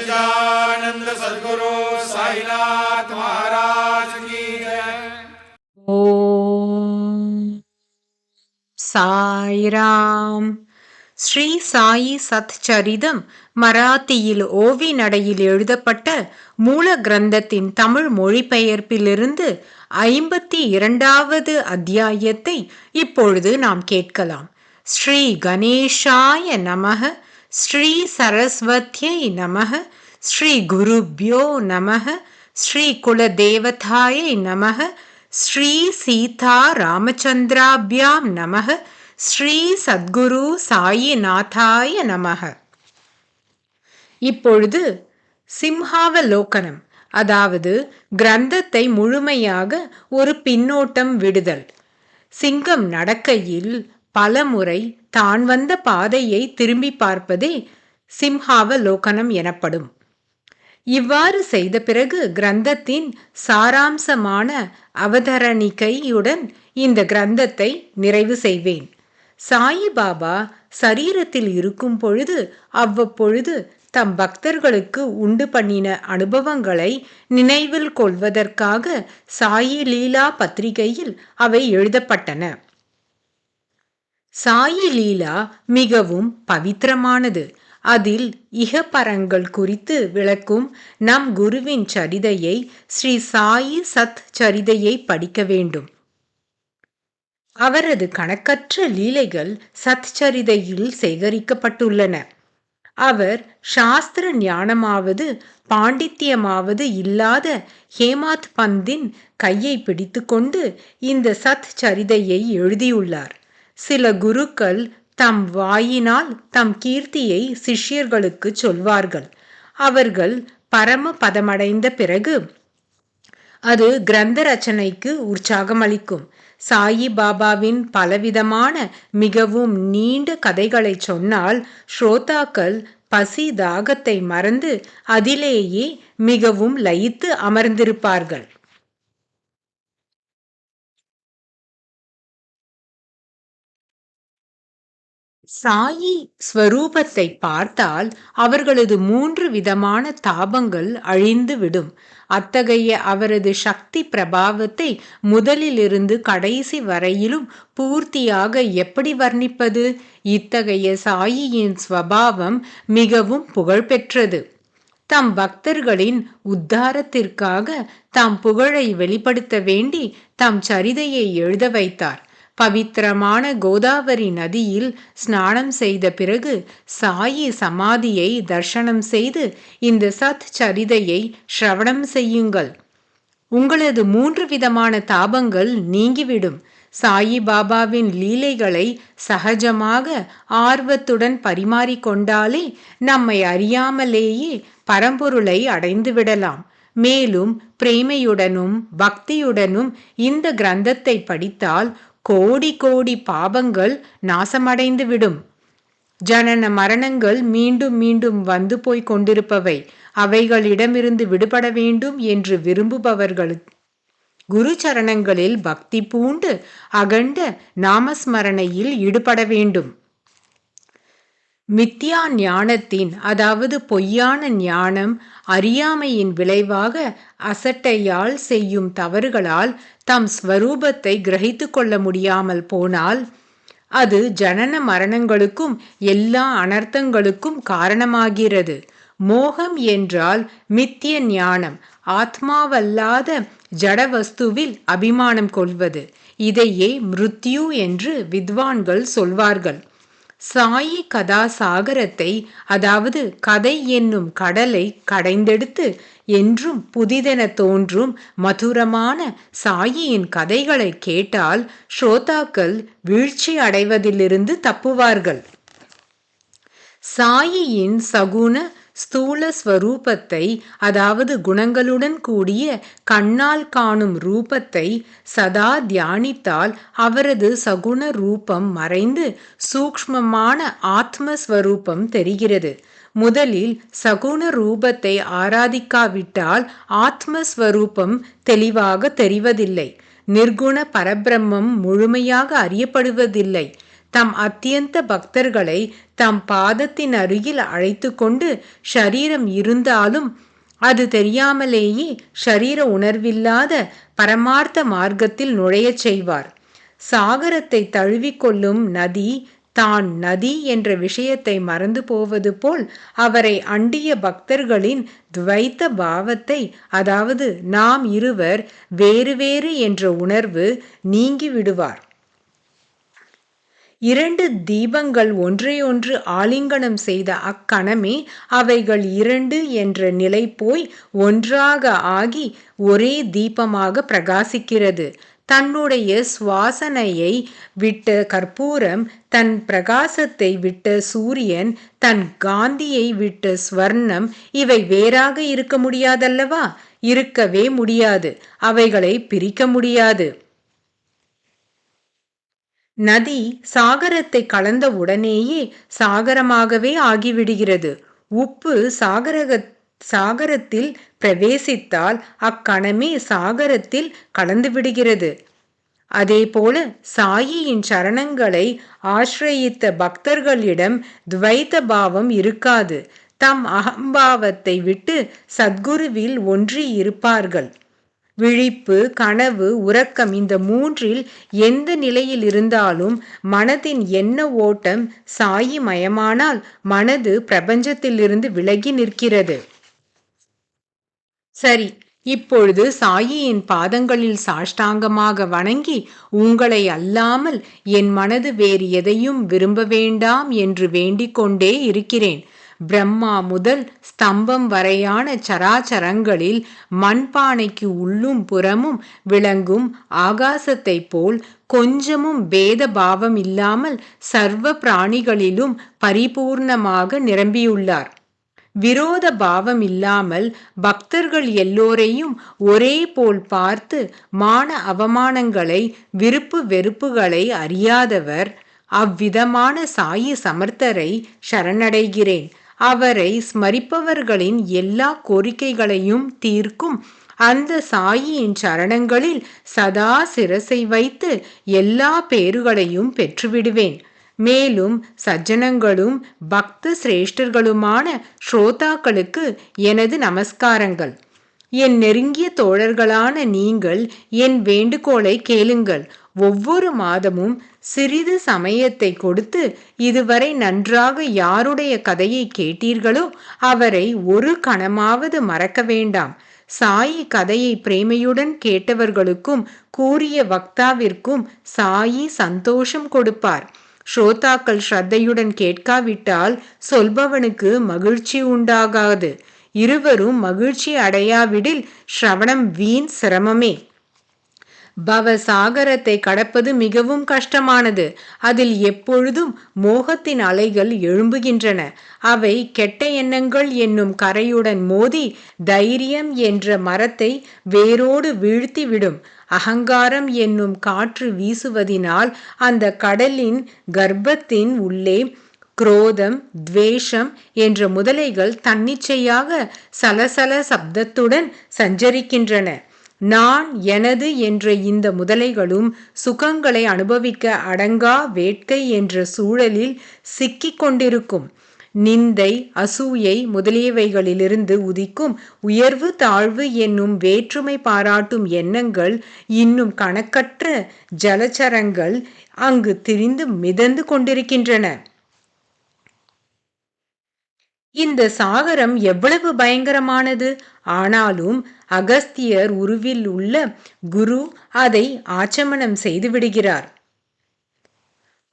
सच्चिदानंद सदगुरु साईनाथ महाराज की जय ஓம் சாய்ராம் ஸ்ரீ சாயி சத்சரிதம் மராத்தியில் ஓவி நடையில் எழுதப்பட்ட மூல கிரந்தத்தின் தமிழ் மொழிபெயர்ப்பிலிருந்து ஐம்பத்தி இரண்டாவது அத்தியாயத்தை இப்பொழுது நாம் கேட்கலாம் ஸ்ரீ கணேஷாய நமக ஸ்ரீ சரஸ்வத்யை நமக ஸ்ரீ குருப்யோ நமக ஸ்ரீ குலதேவதாயை நமக ஸ்ரீ சீதா ராமச்சந்திராபியாம் நமக ஸ்ரீ சத்குரு சாயிநாதாய நமக இப்பொழுது சிம்ஹாவலோகனம் அதாவது கிரந்தத்தை முழுமையாக ஒரு பின்னோட்டம் விடுதல். சிங்கம் நடக்கையில் பலமுறை தான் வந்த பாதையை திரும்பி பார்ப்பதே சிம்ஹாவலோகனம் எனப்படும். இவ்வாறு செய்த பிறகு கிரந்தத்தின் சாராம்சமான அவதரணிக்கையுடன் இந்த கிரந்தத்தை நிறைவு செய்வேன். சாயிபாபா சரீரத்தில் இருக்கும் பொழுது அவ்வப்பொழுது தம் பக்தர்களுக்கு உண்டு பண்ணின அனுபவங்களை நினைவில் கொள்வதற்காக சாயி லீலா பத்திரிகையில் அவை எழுதப்பட்டன. சாயி லீலா மிகவும் பவித்திரமானது. அதில் இகப்பரங்கள் குறித்து விளக்கும் நம் குருவின் சரிதையை ஸ்ரீ சாயி சத் சரிதையை படிக்க வேண்டும். அவரது கணக்கற்ற லீலைகள் சத்சரிதையில் சேகரிக்கப்பட்டுள்ளன. அவர் சாஸ்திர ஞானமாவது பாண்டித்யமாவது இல்லாத ஹேமாத் பந்தின் கையை பிடித்துக்கொண்டு இந்த சத் சரிதையை எழுதியுள்ளார். சில குருக்கள் தம் வாயினால் தம் கீர்த்தியை சிஷ்யர்களுக்கு சொல்வார்கள். அவர்கள் பரம பதமடைந்த பிறகு அது கிரந்த ரச்சனைக்கு உற்சாகமளிக்கும். சாயி பாபாவின் பலவிதமான மிகவும் நீண்ட கதைகளை சொன்னால் ஸ்ரோதாக்கள் பசி தாகத்தை மறந்து அதிலேயே மிகவும் லயித்து அமர்ந்திருப்பார்கள். சாயி ஸ்வரூபத்தை பார்த்தால் அவர்களது மூன்று விதமான தாபங்கள் அழிந்து விடும் அத்தகைய அவரது சக்தி பிரபாவத்தை முதலிலிருந்து கடைசி வரையிலும் பூர்த்தியாக எப்படி வர்ணிப்பது? இத்தகைய சாயியின் ஸ்வபாவம் மிகவும் புகழ்பெற்றது. தம் பக்தர்களின் உத்தாரத்திற்காக தாம் புகழை வெளிப்படுத்த வேண்டி தம் சரிதையை எழுத வைத்தார். பவித்திரமான கோதாவரி நதியில் ஸ்நானம் செய்த பிறகு சாயி சமாதியை தர்ஷனம் செய்து இந்த சத் சரிதையை ஸ்ரவணம் செய்யுங்கள். உங்களது மூன்று விதமான தாபங்கள் நீங்கிவிடும். சாயி பாபாவின் லீலைகளை சகஜமாக ஆர்வத்துடன் பரிமாறிக்கொண்டாலே நம்மை அறியாமலேயே பரம்பொருளை அடைந்து விடலாம். மேலும் பிரேமையுடனும் பக்தியுடனும் இந்த கிரந்தத்தை படித்தால் கோடி கோடி பாபங்கள் நாசமடைந்து விடும். ஜனன மரணங்கள் மீண்டும் மீண்டும் வந்து போய் கொண்டிருப்பவை. அவைகளிடமிருந்து விடுபட வேண்டும் என்று விரும்புபவர்கள். குரு சரணங்களில் பக்தி பூண்டு அகண்ட நாமஸ்மரணையில் ஈடுபட வேண்டும். மித்தியா ஞானத்தின் அதாவது பொய்யான ஞானம் அறியாமையின் விளைவாக அசட்டையால் செய்யும் தவறுகளால் தம் ஸ்வரூபத்தை கிரகித்து கொள்ள முடியாமல் போனால் அது ஜனன மரணங்களுக்கும் எல்லா அனர்த்தங்களுக்கும் காரணமாகிறது. மோகம் என்றால் மித்திய ஞானம் ஆத்மாவல்லாத ஜடவஸ்துவில் அபிமானம் கொள்வது. இதையே மிருத்யு என்று வித்வான்கள் சொல்வார்கள். சாயி கதா சாகரத்தை அதாவது கதை என்னும் கடலை கடைந்தெடுத்து என்றும் புதிதென தோன்றும் மதுரமான சாயியின் கதைகளை கேட்டால் ஸ்ரோதாக்கள் வீழ்ச்சி அடைவதிலிருந்து தப்புவார்கள். சாயியின் சகுன ஸ்தூல ஸ்வரூபத்தை அதாவது குணங்களுடன் கூடிய கண்ணால் காணும் ரூபத்தை சதா தியானித்தால் அவரது சகுண ரூபம் மறைந்து சூக்ஷ்மமான ஆத்மஸ்வரூபம் தெரிகிறது. முதலில் சகுண ரூபத்தை ஆராதிக்காவிட்டால் ஆத்மஸ்வரூபம் தெளிவாக தெரிவதில்லை. நிர்குண பரபிரம்மம் முழுமையாக அறியப்படுவதில்லை. தம் அத்தியந்த பக்தர்களை தம் பாதத்தின் அருகில் அழைத்து கொண்டு ஷரீரம் இருந்தாலும் அது தெரியாமலேயே ஷரீர உணர்வில்லாத பரமார்த்த மார்க்கத்தில் நுழையச் செய்வார். சாகரத்தை தழுவிக்கொள்ளும் நதி தான் நதி என்ற விஷயத்தை மறந்து போவது போல் அவரை அண்டிய பக்தர்களின் துவைத்த பாவத்தை அதாவது நாம் இருவர் வேறு வேறு என்ற உணர்வு நீங்கி விடுவார். இரண்டு தீபங்கள் ஒன்றையொன்று ஆலிங்கனம் செய்த அக்கணமே அவைகள் இரண்டு என்ற நிலை போய் ஒன்றாக ஆகி ஒரே தீபமாக பிரகாசிக்கிறது. தன்னுடைய சுவாசனையை விட்ட கற்பூரம் தன் பிரகாசத்தை விட்ட சூரியன் தன் காந்தியை விட்ட ஸ்வர்ணம் இவை வேறாக இருக்க முடியாதல்லவா? இருக்கவே முடியாது. அவைகளை பிரிக்க முடியாது. நதி சாகரத்தை கலந்த உடனேயே சாகரமாகவே ஆகிவிடுகிறது. உப்பு சாகரக சாகரத்தில் பிரவேசித்தால் அக்கணமே சாகரத்தில் கலந்துவிடுகிறது. அதேபோல சாயியின் சரணங்களை ஆசிரயித்த பக்தர்களிடம் துவைத்த பாவம் இருக்காது. தம் அகம்பாவத்தை விட்டு சத்குருவில் ஒன்றி இருப்பார்கள். விழிப்பு கனவு உறக்கம் இந்த மூன்றில் எந்த நிலையில் இருந்தாலும் மனதின் எண்ண ஓட்டம் சாயி மயமானால் மனது பிரபஞ்சத்திலிருந்து விலகி நிற்கிறது. சரி இப்பொழுது சாயியின் பாதங்களில் சாஷ்டாங்கமாக வணங்கி உங்களை அல்லாமல் என் மனது வேறு எதையும் விரும்ப வேண்டாம் என்று வேண்டிக் கொண்டே இருக்கிறேன். பிரம்மா முதல் ஸ்தம்பம் வரையான சராச்சரங்களில் மண்பானைக்கு உள்ளும் புறமும் விளங்கும் ஆகாசத்தைப் போல் கொஞ்சமும் பேத பாவம் இல்லாமல் சர்வ பிராணிகளிலும் பரிபூர்ணமாக நிரம்பியுள்ளார். விரோத பாவம் இல்லாமல் பக்தர்கள் எல்லோரையும் ஒரே போல் பார்த்து மான அவமானங்களை விருப்பு வெறுப்புகளை அறியாதவர் அவ்விதமான சாயி சமர்த்தரை சரணடைகிறேன். அவரை ஸ்மரிப்பவர்களின் எல்லா கோரிக்கைகளையும் தீர்க்கும் அந்த சாயியின் சரணங்களில் சதா சிரசை வைத்து எல்லா பேறுகளையும் பெற்றுவிடுவேன். மேலும் சஜ்ஜனங்களும் பக்த சிரேஷ்டர்களுமான ஸ்ரோதாக்களுக்கு எனது நமஸ்காரங்கள். என் நெருங்கிய தோழர்களான நீங்கள் என் வேண்டுகோளை கேளுங்கள். ஒவ்வொரு மாதமும் சிறிது சமயத்தை கொடுத்து இதுவரை நன்றாக யாருடைய கதையை கேட்டீர்களோ அவரை ஒரு கணமாவது மறக்க வேண்டாம். சாயி கதையை பிரேமையுடன் கேட்டவர்களுக்கும் கூறிய வக்தாவிற்கும் சாயி சந்தோஷம் கொடுப்பார். ஸ்ரோதாக்கள் ஸ்ரத்தையுடன் கேட்காவிட்டால் சொல்பவனுக்கு மகிழ்ச்சி உண்டாகாது. இருவரும் மகிழ்ச்சி அடையாவிடில் ஸ்ரவணம் வீண் சிரமமே. பவசாகரத்தை கடப்பது மிகவும் கஷ்டமானது. அதில் எப்பொழுதும் மோகத்தின் அலைகள் எழும்புகின்றன. அவை கெட்ட எண்ணங்கள் என்னும் கரையுடன் மோதி தைரியம் என்ற மரத்தை வேரோடு வீழ்த்திவிடும். அகங்காரம் என்னும் காற்று வீசுவதினால் அந்த கடலின் கர்ப்பத்தின் உள்ளே குரோதம் துவேஷம் என்ற முதலைகள் தன்னிச்சையாக சலசல சப்தத்துடன் சஞ்சரிக்கின்றன. நான் எனது என்ற இந்த முதலைகளும் சுகங்களை அனுபவிக்க அடங்கா வேட்கை என்ற சூழலில் சிக்கிக் கொண்டிருக்கும். நிந்தை அசூயை முதலியவைகளிலிருந்து உதிக்கும் உயர்வு தாழ்வு என்னும் வேற்றுமை பாராட்டும் எண்ணங்கள் இன்னும் கணக்கற்ற ஜலச்சரங்கள் அங்கு திரிந்து மிதந்து கொண்டிருக்கின்றன. இந்த சாகரம் எவ்வளவு பயங்கரமானது? ஆனாலும் அகஸ்தியர் உருவில் உள்ள குரு அதை ஆச்சமனம் செய்து விடுகிறார்.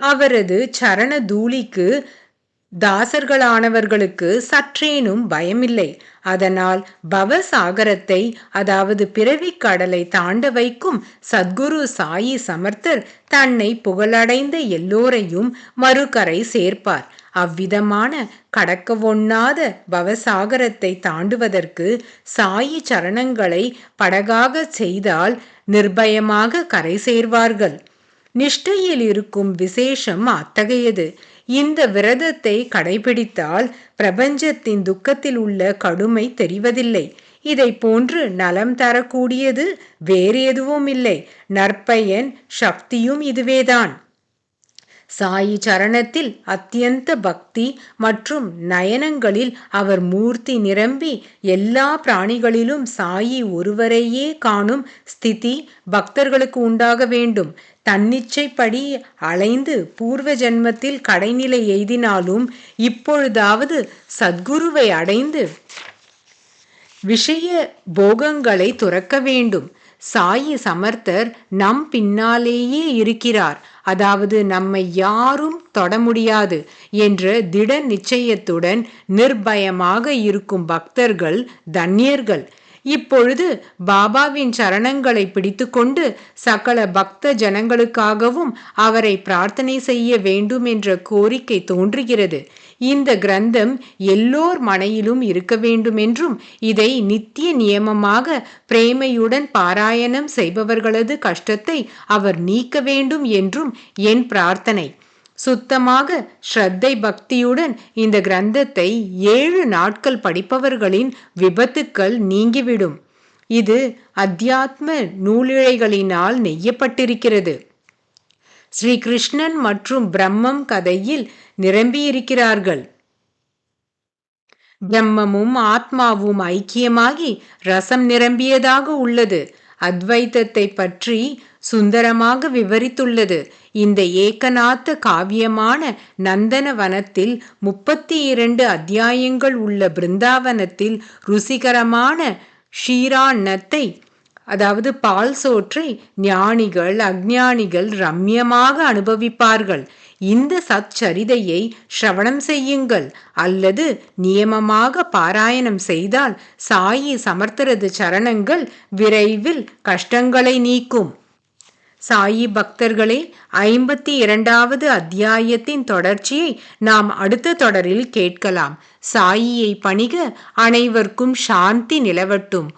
அவரது சரண தூளிக்கு தாசர்களானவர்களுக்கு சற்றேனும் பயமில்லை. அதனால் பவசாகரத்தை அதாவது பிறவி கடலை தாண்ட வைக்கும் சத்குரு சாயி சமர்த்தர் தன்னை புகழடைந்த எல்லோரையும் மறுகரை சேர்ப்பார். அவ்விதமான கடக்க ஒண்ணாத பவசாகரத்தை தாண்டுவதற்கு சாயி சரணங்களை படகாக செய்தால் நிர்பயமாக கரை சேர்வார்கள். நிஷ்டையில் இருக்கும் விசேஷம் அத்தகையது. இந்த விரதத்தை கடைபிடித்தால் பிரபஞ்சத்தின் துக்கத்தில் உள்ள கடுமை தெரிவதில்லை. இதை போன்று நலம் தரக்கூடியது வேறு எதுவும் இல்லை நற்பயன் சக்தியும் இதுவேதான். சாயி சரணத்தில் அத்தியந்த பக்தி மற்றும் நயனங்களில் அவர் மூர்த்தி நிரம்பி எல்லா பிராணிகளிலும் சாயி ஒருவரையே காணும் ஸ்திதி பக்தர்களுக்கு உண்டாக வேண்டும். தன்னிச்சைப்படி அலைந்து பூர்வ ஜென்மத்தில் கடைநிலை எய்தினாலும் இப்பொழுதாவது சத்குருவை அடைந்து விஷய போகங்களை துறக்க வேண்டும். சாயி சமர்த்தர் நம் பின்னாலேயே இருக்கிறார். அதாவது நம்மை யாரும் தொட முடியாது என்ற திட நிச்சயத்துடன் நிர்பயமாக இருக்கும் பக்தர்கள் தன்யர்கள் இப்பொழுது பாபாவின் சரணங்களை பிடித்துக்கொண்டு சகல பக்த ஜனங்களுக்காகவும் அவரை பிரார்த்தனை செய்ய வேண்டும் என்ற கோரிக்கை தோன்றுகிறது. இந்த கிரந்தம் எல்லோர் மனையிலும் இருக்க வேண்டும் என்றும் இதை நித்திய நியமமாக பிரேமையுடன் பாராயணம் செய்பவர்களது கஷ்டத்தை அவர் நீக்க வேண்டும் என்றும் என் பிரார்த்தனை. சுத்தமாக ஸ்ரத்தை பக்தியுடன் இந்த கிரந்தத்தை ஏழு நாட்கள் படிப்பவர்களின் விபத்துக்கள் நீங்கிவிடும். இது அத்தியாத்ம நூலிழைகளினால் நெய்யப்பட்டிருக்கிறது. ஸ்ரீகிருஷ்ணன் மற்றும் பிரம்மம் கதையில் நிரம்பியிருக்கிறார்கள். பிரம்மமும் ஆத்மாவும் ஐக்கியமாகி ரசம் நிரம்பியதாக உள்ளது. அத்வைத்தத்தை பற்றி சுந்தரமாக விவரித்துள்ளது. இந்த ஏகநாத்த காவியமான நந்தனவனத்தில் முப்பத்தி இரண்டு அத்தியாயங்கள் உள்ள பிருந்தாவனத்தில் ருசிகரமான ஷீராண்ணத்தை அதாவது பால் சோற்றை ஞானிகள் அக்ஞானிகள் ரம்யமாக அனுபவிப்பார்கள். இந்த சச்சரிதையை ஸ்ரவணம் செய்யுங்கள் அல்லது நியமமாக பாராயணம் செய்தால் சாயி சமர்த்தரது சரணங்கள் விரைவில் கஷ்டங்களை நீக்கும். சாயி பக்தர்களே ஐம்பத்தி இரண்டாவது அத்தியாயத்தின் தொடர்ச்சியை நாம் அடுத்த தொடரில் கேட்கலாம் சாயியை பணிக அனைவருக்கும் சாந்தி நிலவட்டும்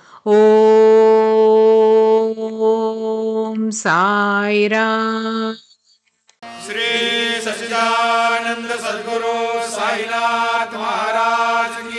ஓம் சாய்ராம் श्री सच्चिदानंद सदगुरु साईनाथ महाराज की